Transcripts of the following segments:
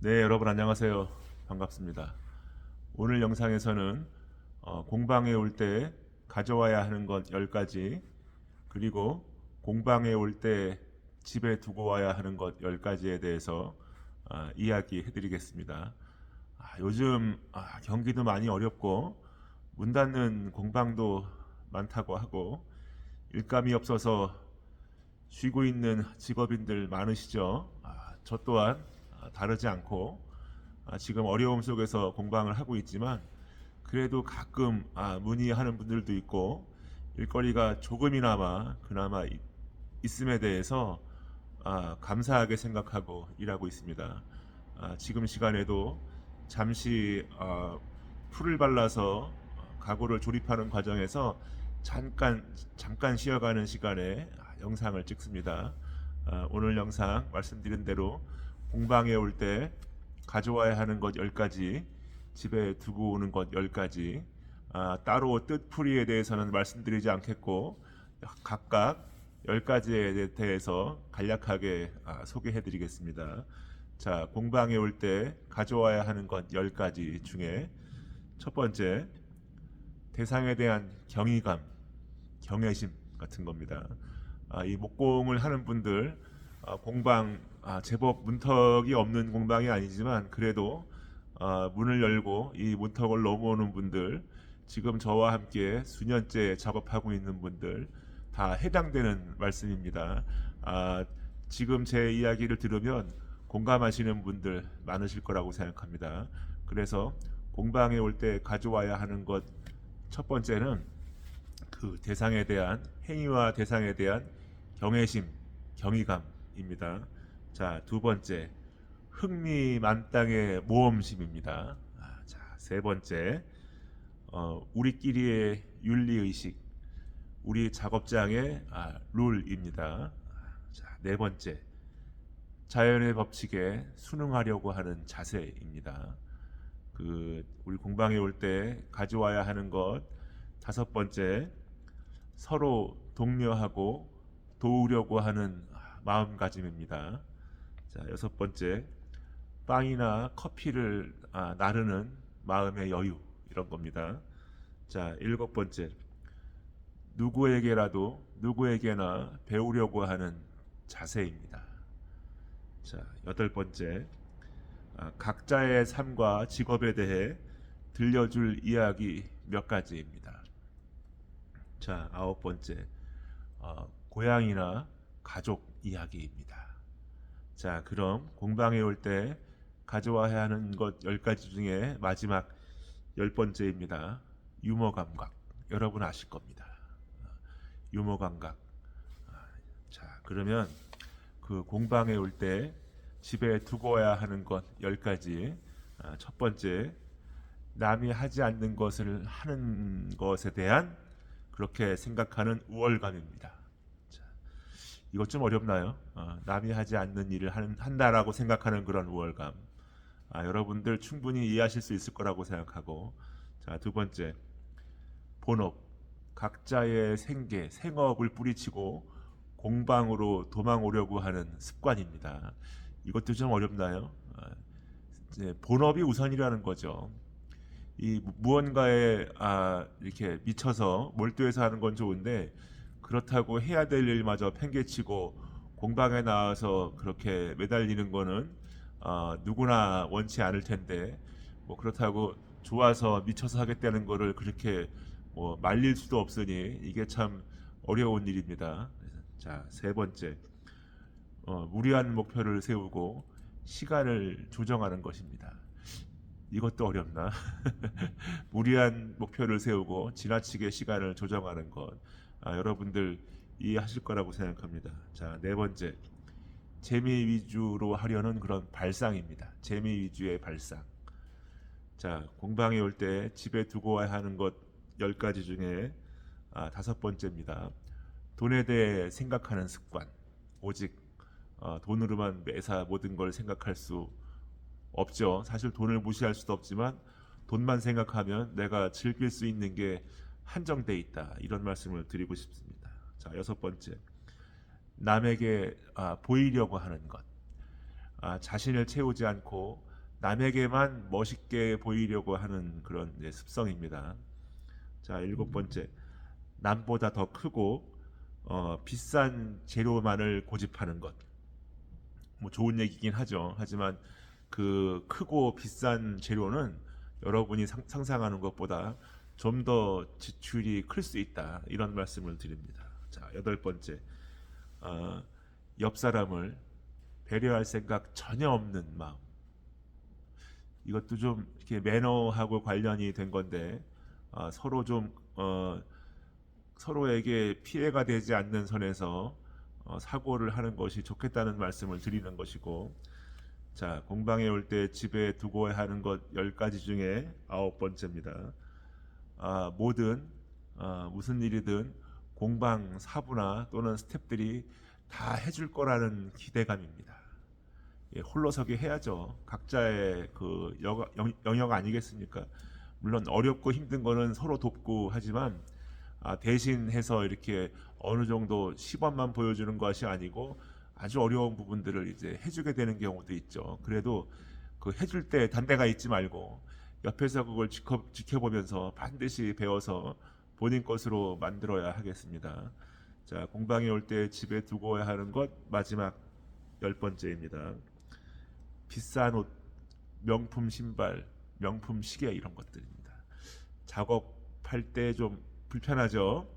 네, 여러분 안녕하세요. 반갑습니다. 오늘 영상에서는 어, 공방에 올 때 가져와야 하는 것 10가지, 그리고 공방에 올 때 집에 두고 와야 하는 것 10가지에 대해서 아, 이야기해 드리겠습니다. 아, 요즘 아, 경기도 많이 어렵고 문 닫는 공방도 많다고 하고 일감이 없어서 쉬고 있는 직업인들 많으시죠? 아, 저 또한 아, 다르지 않고 아, 지금 어려움 속에서 공방을 하고 있지만 그래도 가끔 아, 문의하는 분들도 있고 일거리가 조금이나마 그나마 이- 있음에 대해서 아, 감사하게 생각하고 일하고 있습니다. 아, 지금 시간에도 잠시 아, 풀을 발라서 가구를 조립하는 과정에서 잠깐 잠깐 쉬어가는 시간에 아, 영상을 찍습니다. 아, 오늘 영상 말씀드린 대로 공방에 올 때 가져와야 하는 것 10가지, 집에 두고 오는 것 10가지, 아, 따로 뜻풀이에 대해서는 말씀드리지 않겠고 각각 10가지에 대해서 간략하게 아, 소개해 드리겠습니다. 자, 공방에 올 때 가져와야 하는 것 10가지 중에 첫 번째 대상에 대한 경이감, 경외심 같은 겁니다. 아, 이 목공을 하는 분들 아, 공방 아, 제법 문턱이 없는 공방이 아니지만 그래도 아, 문을 열고 이 문턱을 넘어오는 분들 지금 저와 함께 수년째 작업하고 있는 분들 다 해당되는 말씀입니다. 아, 지금 제 이야기를 들으면 공감하시는 분들 많으실 거라고 생각합니다. 그래서 공방에 올 때 가져와야 하는 것 첫 번째는 그 대상에 대한 행위와 대상에 대한 경외심, 경이감입니다. 자, 두 번째 흥미 만땅의 모험심입니다. 아, 자, 세 번째 어, 우리끼리의 윤리 의식, 우리 작업장의 아, 룰입니다. 자, 네 번째 자연의 법칙에 순응하려고 하는 자세입니다. 그 우리 공방에 올 때 가져와야 하는 것 다섯 번째 서로 독려하고 도우려고 하는 마음가짐입니다. 자 여섯 번째 빵이나 커피를 아, 나르는 마음의 여유 이런 겁니다. 자 일곱 번째 누구에게라도 누구에게나 배우려고 하는 자세입니다. 자 여덟 번째 아, 각자의 삶과 직업에 대해 들려줄 이야기 몇 가지입니다. 자, 아홉 번째, 어, 고향이나 가족 이야기입니다. 자, 그럼 공방에 올 때 가져와야 하는 것열 가지 중에 마지막 열 번째입니다. 유머 감각. 여러분 아실 겁니다. 어, 유머 감각. 아, 자, 그러면 그 공방에 올 때 집에 두고 와야 하는 것 10가지. 아, 첫 번째, 남이 하지 않는 것을 하는 것에 대한 그렇게 생각하는 우월감입니다. 자, 이것 좀 어렵나요? 어, 남이 하지 않는 일을 하는, 한다라고 생각하는 그런 우월감. 아, 여러분들 충분히 이해하실 수 있을 거라고 생각하고. 자, 두 번째, 본업. 각자의 생계, 생업을 뿌리치고 공방으로 도망오려고 하는 습관입니다. 이것도 좀 어렵나요? 아, 이제 본업이 우선이라는 거죠. 이 무- 무언가에 아, 이렇게 미쳐서 몰두해서 하는 건 좋은데 그렇다고 해야 될 일마저 팽개치고 공방에 나와서 그렇게 매달리는 거는 아, 누구나 원치 않을 텐데 뭐 그렇다고 좋아서 미쳐서 하겠다는 거를 그렇게 뭐 말릴 수도 없으니 이게 참 어려운 일입니다. 자, 세 번째. 어, 무리한 목표를 세우고 시간을 조정하는 것입니다. 이것도 어렵나? 무리한 목표를 세우고 지나치게 시간을 조정하는 것. 아, 여러분들 이해하실 거라고 생각합니다. 자, 네 번째. 재미 위주로 하려는 그런 발상입니다. 재미 위주의 발상. 자, 공방에 올 때 집에 두고 와야 하는 것 10가지 중에 아, 다섯 번째입니다. 돈에 대해 생각하는 습관. 오직 어, 돈으로만 매사 모든 걸 생각할 수 없죠. 사실 돈을 무시할 수도 없지만 돈만 생각하면 내가 즐길 수 있는 게 한정돼 있다. 이런 말씀을 드리고 싶습니다. 자, 여섯 번째. 남에게 아, 보이려고 하는 것. 아, 자신을 채우지 않고 남에게만 멋있게 보이려고 하는 그런 이제 습성입니다. 자 일곱 번째 남보다 더 크고 어, 비싼 재료만을 고집하는 것. 뭐 좋은 얘기긴 하죠. 하지만 그 크고 비싼 재료는 여러분이 상, 상상하는 것보다 좀 더 지출이 클 수 있다. 이런 말씀을 드립니다. 자 여덟 번째 어, 옆 사람을 배려할 생각 전혀 없는 마음. 이것도 좀 이렇게 매너하고 관련이 된 건데 아, 서로 좀 어, 서로에게 피해가 되지 않는 선에서 어, 사고를 하는 것이 좋겠다는 말씀을 드리는 것이고 자 공방에 올 때 집에 두고 하는 것열 가지 중에 아홉 번째입니다. 아, 뭐든 아, 무슨 일이든 공방 사부나 또는 스탭들이 다 해줄 거라는 기대감입니다. 예, 홀로서기 해야죠. 각자의 그 여- 영- 영역 아니겠습니까? 물론 어렵고 힘든 거는 서로 돕고 하지만 아, 대신해서 이렇게 어느 정도 시범만 보여주는 것이 아니고 아주 어려운 부분들을 이제 해주게 되는 경우도 있죠. 그래도 그 해줄 때 단대가 있지 말고 옆에서 그걸 지켜, 지켜 보면서 반드시 배워서 본인 것으로 만들어야 하겠습니다. 자, 공방에 올 때 집에 두고 와야 하는 것 마지막 열 번째입니다. 비싼 옷, 명품 신발, 명품 시계 이런 것들입니다. 작업할 때 좀 불편하죠.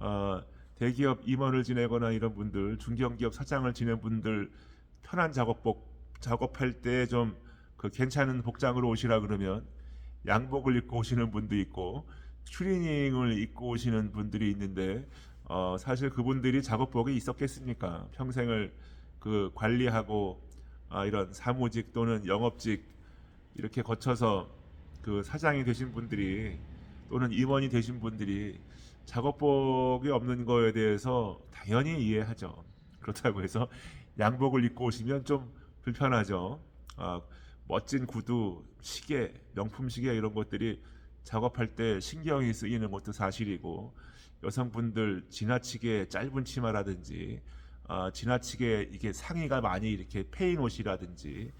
어, 대기업 임원을 지내거나 이런 분들, 중견기업 사장을 지낸 분들 편한 작업복 작업할 때좀 그 괜찮은 복장으로 오시라 그러면 양복을 입고 오시는 분도 있고 추리닝을 입고 오시는 분들이 있는데 어, 사실 그분들이 작업복이 있었겠습니까? 평생을 그 관리하고 아, 이런 사무직 또는 영업직 이렇게 거쳐서 그 사장이 되신 분들이 또는 임원이 되신 분들이 작업복이 없는 거에 대해서 당연히 이해하죠. 그렇다고 해서 양복을 입고 오시면 좀 불편하죠. 아, 멋진 구두, 시계, 명품 시계 이런 것들이 작업할 때 신경이 쓰이는 것도 사실이고 여성분들 지나치게 짧은 치마라든지 아, 지나치게 이게 상의가 많이 이렇게 패인 옷이라든지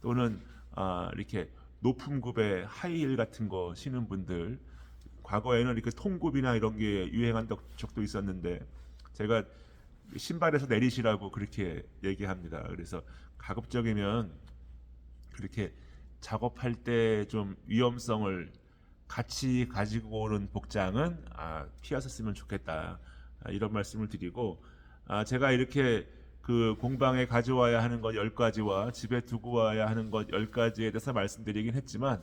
또는 아, 이렇게 높은 굽의 하이힐 같은 거 신은 분들 과거에는 이렇게 통굽이나 이런 게 유행한 적- 적도 있었는데 제가 신발에서 내리시라고 그렇게 얘기합니다. 그래서 가급적이면 그렇게 작업할 때 좀 위험성을 같이 가지고 오는 복장은 아, 피하셨으면 좋겠다. 아, 이런 말씀을 드리고 아, 제가 이렇게 그 공방에 가져와야 하는 것 10가지와 집에 두고 와야 하는 것 10가지에 대해서 말씀드리긴 했지만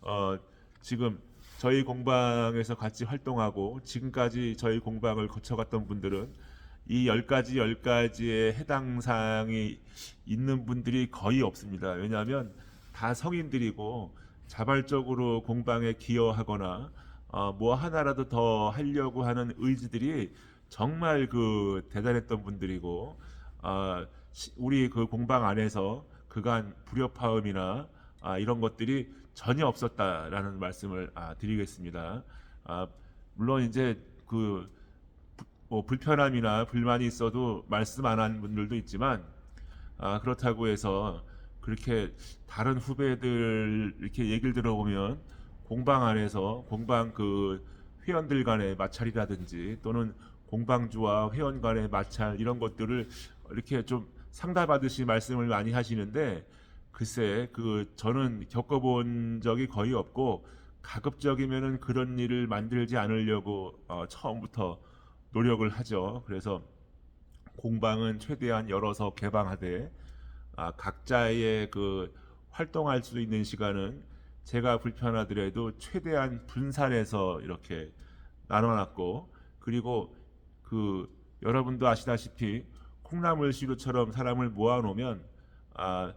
어, 지금 저희 공방에서 같이 활동하고 지금까지 저희 공방을 거쳐갔던 분들은 이 10가지 10가지의 해당 사항이 있는 분들이 거의 없습니다. 왜냐하면 다 성인들이고 자발적으로 공방에 기여하거나 어, 뭐 하나라도 더 하려고 하는 의지들이 정말 그 대단했던 분들이고 아, 시- 우리 그 공방 안에서 그간 불협화음이나 아, 이런 것들이 전혀 없었다라는 말씀을 아, 드리겠습니다. 아, 물론 이제 그 부- 뭐 불편함이나 불만이 있어도 말씀 안 한 분들도 있지만 아, 그렇다고 해서 그렇게 다른 후배들 이렇게 얘기를 들어보면 공방 안에서 공방 그 회원들 간의 마찰이라든지 또는 공방주와 회원 간의 마찰 이런 것들을 이렇게 좀 상담하듯이 말씀을 많이 하시는데 글쎄 그 저는 겪어본 적이 거의 없고 가급적이면은 그런 일을 만들지 않으려고 어, 처음부터 노력을 하죠. 그래서 공방은 최대한 열어서 개방하되 아, 각자의 그 활동할 수 있는 시간은 제가 불편하더라도 최대한 분산해서 이렇게 나눠놨고 그리고 그 여러분도 아시다시피 콩나물 시루처럼 사람을 모아놓으면 아,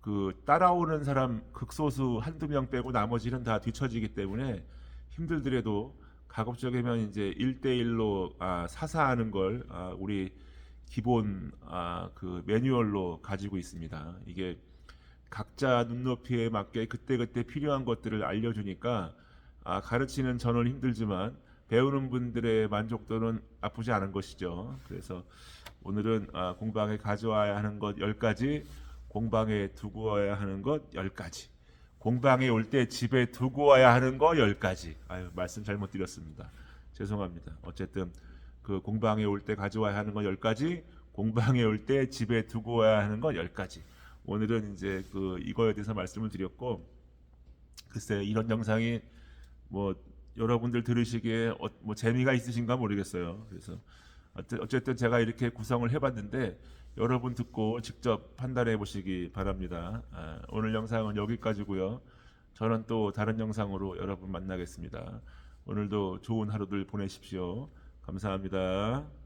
그 따라오는 사람 극소수 한두 명 빼고 나머지는 다 뒤처지기 때문에 힘들더라도 가급적이면 이제 1대1로 아, 사사하는 걸 아, 우리 기본 아, 그 매뉴얼로 가지고 있습니다. 이게 각자 눈높이에 맞게 그때그때 필요한 것들을 알려주니까 아, 가르치는 저는 힘들지만 배우는 분들의 만족도는 나쁘지 않은 것이죠. 그래서 오늘은 아, 공방에 가져와야 하는 것 10가지 공방에 두고 와야 하는 것 10가지. 공방에 올 때 집에 두고 와야 하는 거 10가지. 아유, 말씀 잘못 드렸습니다. 죄송합니다. 어쨌든 그 공방에 올 때 가져와야 하는 거 10가지, 공방에 올 때 집에 두고 와야 하는 거 10가지. 오늘은 이제 그 이거에 대해서 말씀을 드렸고 글쎄 이런 영상이 뭐 여러분들 들으시기에 어, 뭐 재미가 있으신가 모르겠어요. 그래서 어쨌든 제가 이렇게 구성을 해봤는데 여러분 듣고 직접 판단해 보시기 바랍니다. 아, 오늘 영상은 여기까지고요. 저는 또 다른 영상으로 여러분 만나겠습니다. 오늘도 좋은 하루들 보내십시오. 감사합니다.